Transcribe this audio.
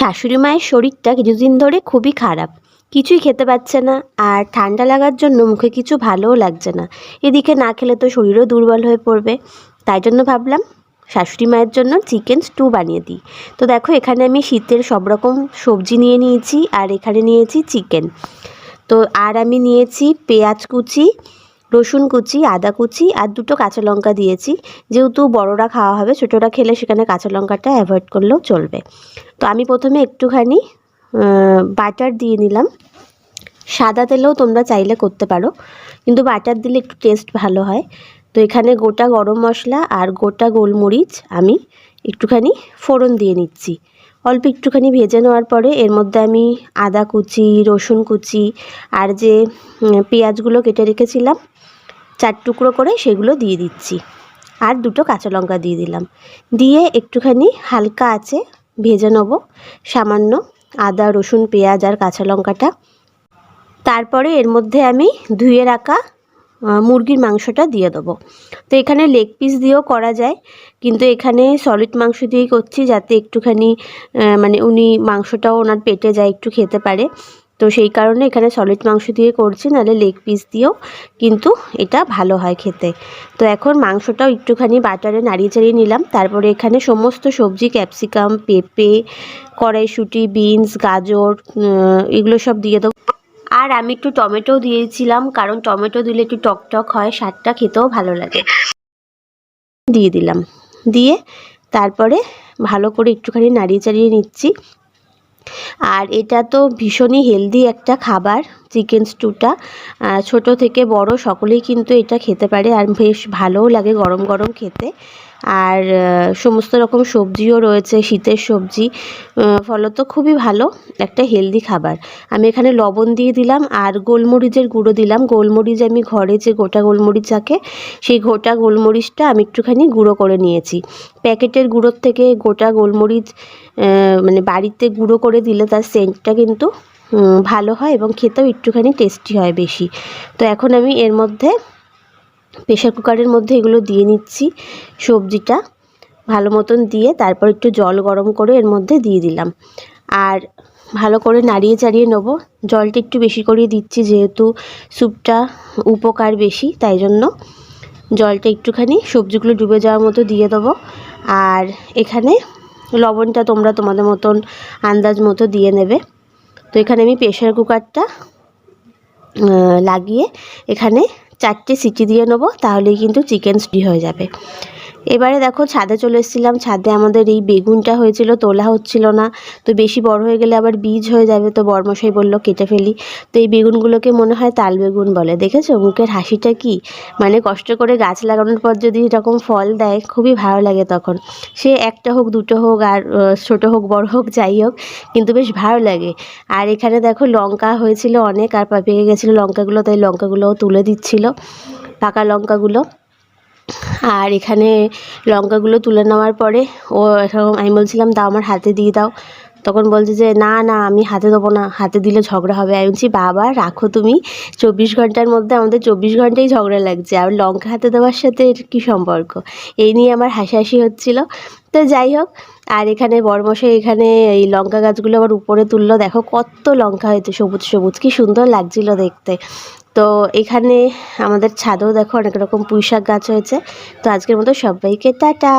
শাশুড়ি মায়ের শরীরটা কিছুদিন ধরে খুবই খারাপ। কিছুই খেতে পাচ্ছে না আর ঠান্ডা লাগার জন্য মুখে কিছু ভালোও লাগছে না। এদিকে না খেলে তো শরীরও দুর্বল হয়ে পড়বে। তাই জন্য ভাবলাম শাশুড়ি মায়ের জন্য চিকেন স্টু বানিয়ে দিই। তো দেখো, এখানে আমি শীতের সব রকম সবজি নিয়ে নিয়েছি আর এখানে নিয়েছি চিকেন। তো আর আমি নিয়েছি পেঁয়াজ কুচি রসুন কুচি, আদা কুচি আর দুটো কাঁচা লঙ্কা দিয়েছি। যেহেতু বড়রা খাওয়া হবে, ছোটরা খেলে সেখানে কাঁচা লঙ্কাটা অ্যাভয়েড করলেও চলবে। তো আমি প্রথমে একটুখানি বাটার দিয়ে নিলাম। সাদা তেলেও তোমরা চাইলে করতে পারো, কিন্তু বাটার দিলে একটু টেস্ট ভালো হয়। তো এখানে গোটা গরম মশলা আর গোটা গোলমরিচ আমি একটুখানি ফোড়ন দিয়ে নিচ্ছি। অল্প একটুখানি ভেজে নেওয়ার পরে এর মধ্যে আমি আদা কুচি, রসুন কুচি আর যে পেঁয়াজগুলো কেটে রেখেছিলাম, চার টুকরো করে সেগুলো দিয়ে দিচ্ছি। আর দুটো কাঁচা লঙ্কা দিয়ে দিলাম। দিয়ে একটুখানি হালকা আছে ভেজে নেব সামান্য আদা, রসুন, পেঁয়াজ আর কাঁচা লঙ্কাটা। তারপরে এর মধ্যে আমি ধুয়ে রাখা মুরগির মাংসটা দিয়ে দেবো। তো এখানে লেগ পিস দিয়েও করা যায়, কিন্তু এখানে সলিড মাংস দিয়েই করছি যাতে একটুখানি মানে উনি মাংসটাও ওনার পেটে যায়, একটু খেতে পারে। তো সেই কারণে এখানে সলিড মাংস দিয়ে করছি, নাহলে লেগ পিস দিয়েও কিন্তু এটা ভালো হয় খেতে। তো এখন মাংসটাও একটুখানি বাটারে নাড়িয়ে চাড়িয়ে নিলাম। তারপরে এখানে সমস্ত সবজি ক্যাপসিকাম পেঁপে, কড়াইশুঁটি বিনস গাজর এগুলো সব দিয়ে দেবো। আর আমি একটু টমেটো দিয়েছিলাম, কারণ টমেটো দিলে একটু টকটক টক হয়, স্বাদটা খেতেও ভালো লাগে। দিয়ে দিলাম। দিয়ে তারপরে ভালো করে একটুখানি নাড়িয়ে চাড়িয়ে নিচ্ছি। আর এটা তো ভীষণই হেলদি একটা খাবার। চিকেন স্টুটা ছোট থেকে বড় সকলেই কিন্তু এটা খেতে পারে আর বেশ ভালোও লাগে গরম গরম খেতে। আর সমস্ত রকম সবজিও রয়েছে, শীতের সবজি ফলত খুবই ভালো, একটা হেলদি খাবার। আমি এখানে লবণ দিয়ে দিলাম আর গোলমরিচের গুঁড়ো দিলাম। গোলমরিচ আমি ঘরে যে গোটা গোলমরিচ থাকে সেই গোটা গোলমরিচটা আমি একটুখানি গুঁড়ো করে নিয়েছি। প্যাকেটের গুঁড়োর থেকে গোটা গোলমরিচ মানে বাড়িতে গুঁড়ো করে দিলে তার সেন্টটা কিন্তু ভালো হয় এবং খেতেও একটুখানি টেস্টি হয় বেশি। তো এখন আমি এর মধ্যে প্রেশার কুকারের মধ্যে এগুলো দিয়ে নিচ্ছি সবজিটা। ভালো মতন দিয়ে তারপর একটু জল গরম করে এর মধ্যে দিয়ে দিলাম। আর ভালো করে নাড়িয়ে চাড়িয়ে নেব। জলটা একটু বেশি করে দিচ্ছি যেহেতু স্যুপটা উপকার বেশি, তাই জন্য জলটা একটুখানি সবজিগুলো ডুবে যাওয়ার মতো দিয়ে দেবো। আর এখানে লবণটা তোমরা তোমাদের মতন আন্দাজ মতো দিয়ে নেবে। তো এখানে আমি প্রেশার কুকারটা লাগিয়ে এখানে চারটে সিটি দিয়ে নেব, তাহলেই কিন্তু চিকেন স্টি হয়ে যাবে। এবারে দেখো ছাদে চলে এসেছিলাম। ছাদে আমাদের এই বেগুনটা হয়েছিল, তোলা হচ্ছিল না। তো বেশি বড় হয়ে গেলে আবার বীজ হয়ে যাবে। তো বরমশাই বলল, কেটে ফেলি। তো এই বেগুনগুলোকে মনে হয় তাল বেগুন বলে। দেখেছ? মুখের হাসিটা কি? মানে কষ্ট করে গাছ লাগানোর পর যদি এরকম ফল দেয়, খুবই ভালো লাগে তখন। সে একটা হোক, দুটো হোক, আর ছোটো হোক, বড় হোক, যাই হোক, কিন্তু বেশ ভালো লাগে। আর এখানে দেখো লঙ্কা হয়েছিল অনেক, আর পেকে গেছিল লঙ্কাগুলো, তাই লঙ্কাগুলোও তুলে দিচ্ছিল, পাকা লঙ্কাগুলো। আর এখানে লঙ্কাগুলো তুলে নেওয়ার পরে, ও এরকম আমি বলছিলাম, দাও আমার হাতে দিয়ে দাও। তখন বলছে যে, না না, আমি হাতে দেবো না, হাতে দিলে ঝগড়া হবে। আমি বলছি, বাবা, রাখো তুমি। চব্বিশ ঘণ্টার মধ্যে আমাদের চব্বিশ ঘন্টাই ঝগড়া লাগছে। আর লঙ্কা হাতে দেওয়ার সাথে এর কী সম্পর্ক? এই নিয়ে আমার হাসাহাসি হচ্ছিল। তো যাই হোক, আর এখানে বরমশাই এখানে এই লঙ্কা গাছগুলো আবার উপরে তুললো। দেখো কত লঙ্কা হয়েছে, সবুজ সবুজ। কি সুন্দর লাগছিল দেখতে। তো এখানে আমাদের ছাদেও দেখো অনেক রকম পুঁই শাক গাছ হয়েছে। তো আজকের মতো সবাইকে টাটা।